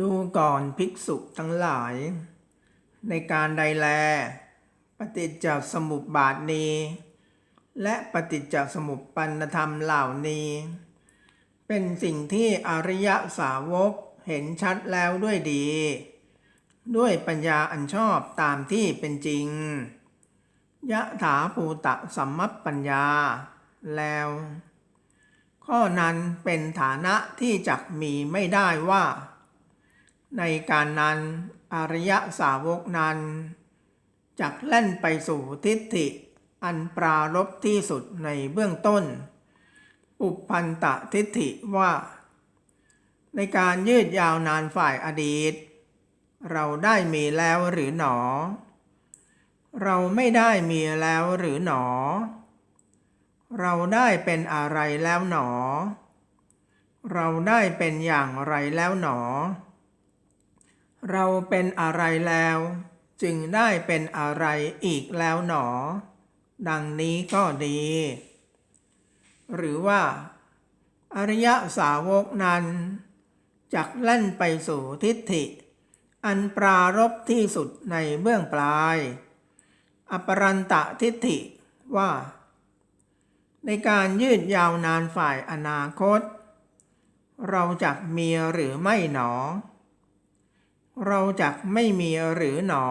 ดูก่อนภิกษุทั้งหลาย ในการใดแล ปฏิจจสมุปบาทนี้ และปฏิจจสมุปปันธรรมเหล่านี้ เป็นสิ่งที่อริยสาวกเห็นชัดแล้วด้วยดี ด้วยปัญญาอันชอบตามที่เป็นจริง ยะถาภูตะสัมมัปปัญญา แล้ว ข้อนั้นเป็นฐานะที่จักมีไม่ได้ว่า ในการนั้นอริยสาวกนั้นจักเล่นไปสู่ทิฏฐิอันปรารบที่สุดในเบื้องต้น อุปพันตะทิฏฐิว่า ในการยืดยาวนานฝ่ายอดีต เราได้มีแล้วหรือหนอ เราไม่ได้มีแล้วหรือหนอ เราได้เป็นอะไรแล้วหนอ เราได้เป็นอย่างไรแล้วหนอ เราเป็นอะไรแล้ว จึงได้เป็นอะไรอีกแล้วหนอ ดังนี้ก็ดี หรือว่า อริยสาวกนั้นจักเล่นไปสู่ทิฏฐิ อันปรารบที่สุดในเบื้องปลาย อปรันตะทิฏฐิว่า ในการยืดยาวนานฝ่ายอนาคต เราจักมีหรือไม่หนอ เราจักไม่มีหรือหนอ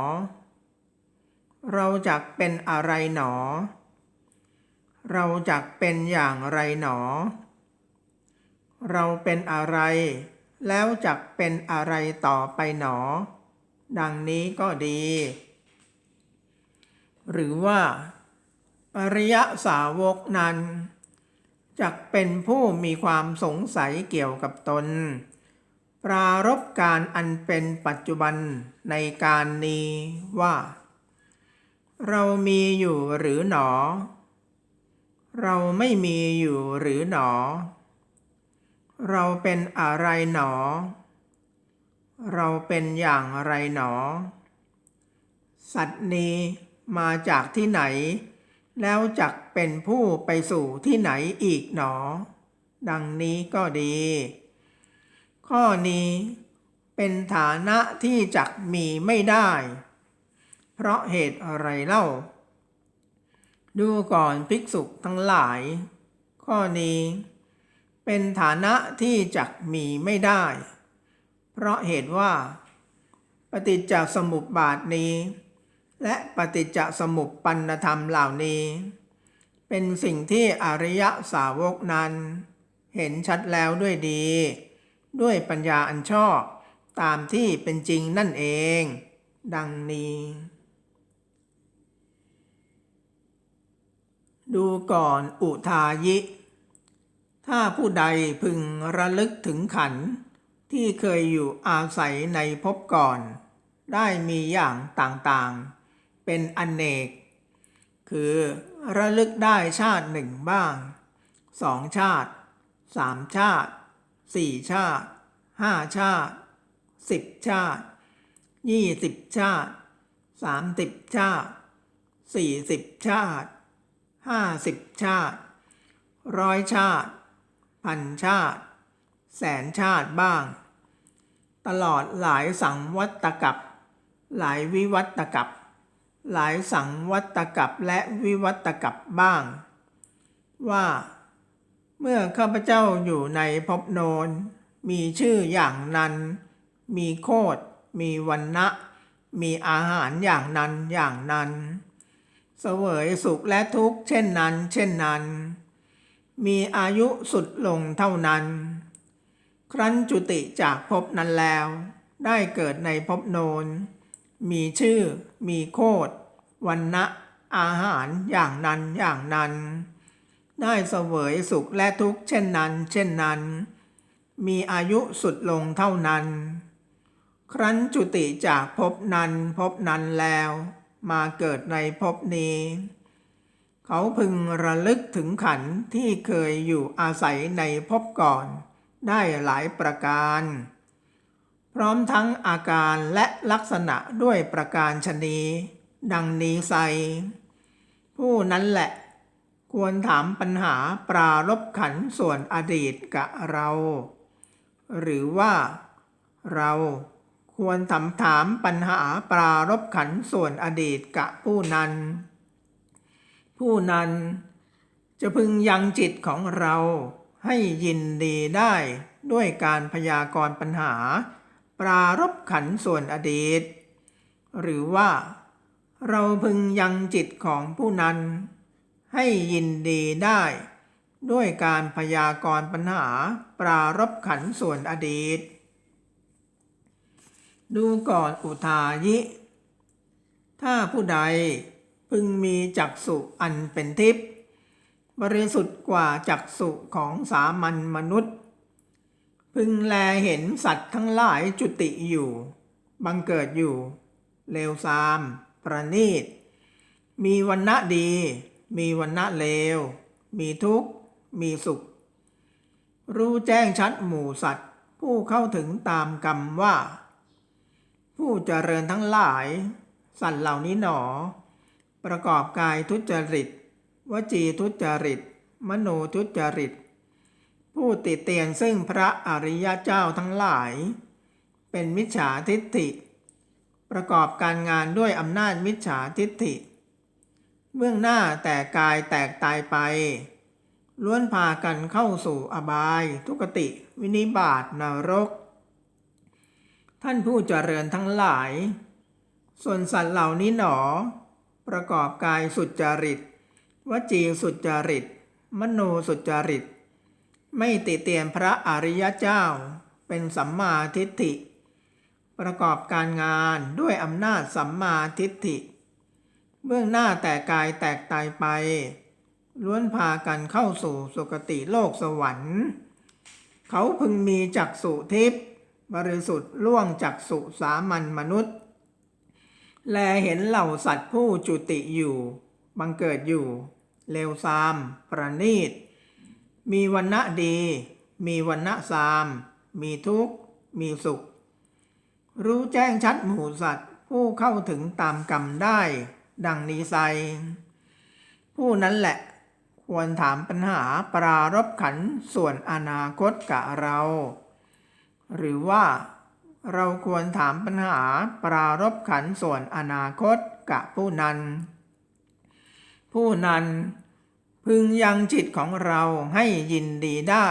เราจักเป็นอะไรหนอ เราจักเป็นอย่างไรหนอ เราเป็นอะไร แล้วจักเป็นอะไรต่อไปหนอ ดังนี้ก็ดี หรือว่า อริยสาวกนั้นจักเป็นผู้มีความสงสัยเกี่ยวกับตน ปรารบการอันเป็นปัจจุบันในการนี้ว่า เรามีอยู่หรือหนอ เราไม่มีอยู่หรือหนอ เราเป็นอะไรหนอ เราเป็นอย่างไรหนอ สัตว์นี้มาจากที่ไหน แล้วจักเป็นผู้ไปสู่ที่ไหนอีกหนอ ดังนี้ก็ดี ข้อนี้เป็นฐานะที่จักมีไม่ได้ เพราะเหตุอะไรเล่า ดูก่อนภิกษุทั้งหลาย ข้อนี้ เป็นฐานะที่จักมีไม่ได้ เพราะเหตุว่า ปฏิจจสมุปบาทนี้ และปฏิจจสมุปปันธรรมเหล่านี้ เป็นสิ่งที่อริยสาวกนั้น เห็นชัดแล้วด้วยดี ด้วยปัญญาอันชอบตามที่เป็นจริงนั่นเอง ดังนี้ ดูก่อนอุทายิ ถ้าผู้ใดพึงระลึกถึงขัน ที่เคยอยู่อาศัยในภพก่อน ได้มีอย่างต่างๆ เป็นอนเนก คือระลึกได้ชาติหนึ่งบ้างสองชาติสามชาติ สี่ชาติห้าชาติสิบชาติยี่สิบชาติสามสิบชาติสี่สิบชาติห้าสิบชาติร้อยชาติ พันชาติ แสนชาติบ้าง ตลอดหลายสังวัตกับหลายวิวัตกับหลายสังวัตกับและวิวัตกับบ้าง ว่า เมื่อข้าพเจ้าอยู่ในภพโนน มีชื่ออย่างนั้น มีโคดมีวันนะมีอาหารอย่างนั้นอย่างนั้นเสวยสุขและทุกข์เช่นนั้น เช่นนั้น มีอายุสุดลงเท่านั้น ครั้นจุติจากภพนั้นแล้ว ได้เกิดในภพโนน มีชื่อ มีโคดวันนะอาหารอย่างนั้นอย่างนั้น ได้เสวยสุขและทุกข์เช่นนั้น เช่นนั้น มีอายุสุดลงเท่านั้น ครั้นจุติจากภพนั้นภพนั้นแล้ว มาเกิดในภพนี้ เขาพึงระลึกถึงขันที่เคยอยู่อาศัยในภพก่อน ได้หลายประการ พร้อมทั้งอาการและลักษณะด้วยประการชนีดังนี้ไซผู้นั้นแหละ ควรถามปัญหาปรารบขันส่วนอดีตกับเรา หรือว่าเราควรถามถามปัญหาปรารบขันส่วนอดีตกะผู้นั้น ผู้นั้นจะพึงยังจิตของเราให้ยินดีได้ด้วยการพยากรณ์ปัญหา ปรารบขันส่วนอดีต หรือว่าเราพึงยังจิตของผู้นั้น ให้ยินดีได้ ด้วยการพยากรณ์ปัญหาปรารบขันส่วนอดีต ดูก่อนอุทายิ ถ้าผู้ใดพึงมีจักสุอันเป็นทิพย์บริสุทธิ์กว่าจักสุของสามัญมนุษย์ พึงแลเห็นสัตว์ทั้งหลายจุติอยู่ บังเกิดอยู่ เลวทราม ประณีต มีวันณะดี มีวันณะเลว มีทุกข์ มีสุข รู้แจ้งชัดหมู่สัตว์ ผู้เข้าถึงตามกรรมว่า ผู้เจริญทั้งหลาย สัตว์เหล่านี้หนอ ประกอบกายทุจริต วจีทุจริต มโนทุจริต ผู้ติเตียนซึ่งพระอริยเจ้าทั้งหลาย เป็นมิจฉาทิฏฐิ ประกอบการงานด้วยอำนาจมิจฉาทิฏฐิ เบื้องหน้าแต่กายแตกตายไป ล้วนพากันเข้าสู่อบายทุกติ วินิบาตนรก ท่านผู้เจริญทั้งหลาย ส่วนสัตว์เหล่านี้หนอ ประกอบกายสุจริต วจีสุจริต มโนสุจริต ไม่ติเตียนพระอริยเจ้า เป็นสัมมาทิฏฐิ ประกอบการงานด้วยอำนาจสัมมาทิฏฐิ เบื้องหน้าแต่กายแตกตายไป ล้วนพากันเข้าสู่สุคติโลกสวรรค์ เขาพึงมีจักสุทิพย์บริสุทธิ์ล่วงจักสุสามัญมนุษย์ แลเห็นเหล่าสัตว์ผู้จุติอยู่ บังเกิดอยู่ เลวซาม ประณีต มีวันณะดี มีวันณะซาม มีทุกข์ มีสุข รู้แจ้งชัดหมู่สัตว์ผู้เข้าถึงตามกรรมได้ ดังนี้ไซ ผู้นั้นแหละควรถามปัญหาปรารบขันส่วนอนาคตกะเรา หรือว่าเราควรถามปัญหาปรารบขันส่วนอนาคตกะผู้นั้น ผู้นั้นพึงยังจิตของเราให้ยินดีได้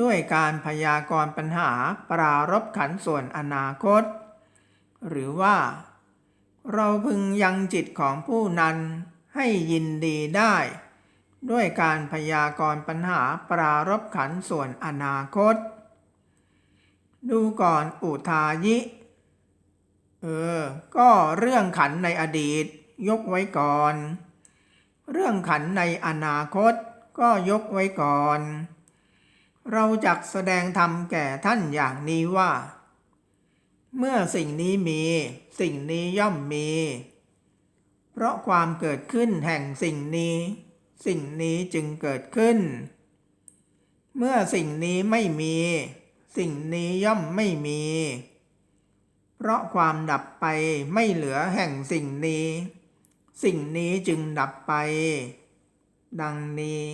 ด้วยการพยากรณ์ปัญหาปรารบขันส่วนอนาคต หรือว่า เราพึงยังจิตของผู้นั้นให้ยินดีได้ ด้วยการพยากรณ์ปัญหาปรารบขันส่วนอนาคต ดูก่อนอุทายิ เออ ก็เรื่องขันในอดีต ยกไว้ก่อน เรื่องขันในอนาคตก็ยกไว้ก่อน เราจักแสดงธรรมแก่ท่านอย่างนี้ว่า เมื่อสิ่งนี้มีสิ่งนี้ย่อมมี เพราะความเกิดขึ้นแห่งสิ่งนี้ สิ่งนี้จึงเกิดขึ้น เมื่อสิ่งนี้ไม่มี สิ่งนี้ย่อมไม่มี เพราะความดับไปไม่เหลือแห่งสิ่งนี้ สิ่งนี้จึงดับไป ดังนี้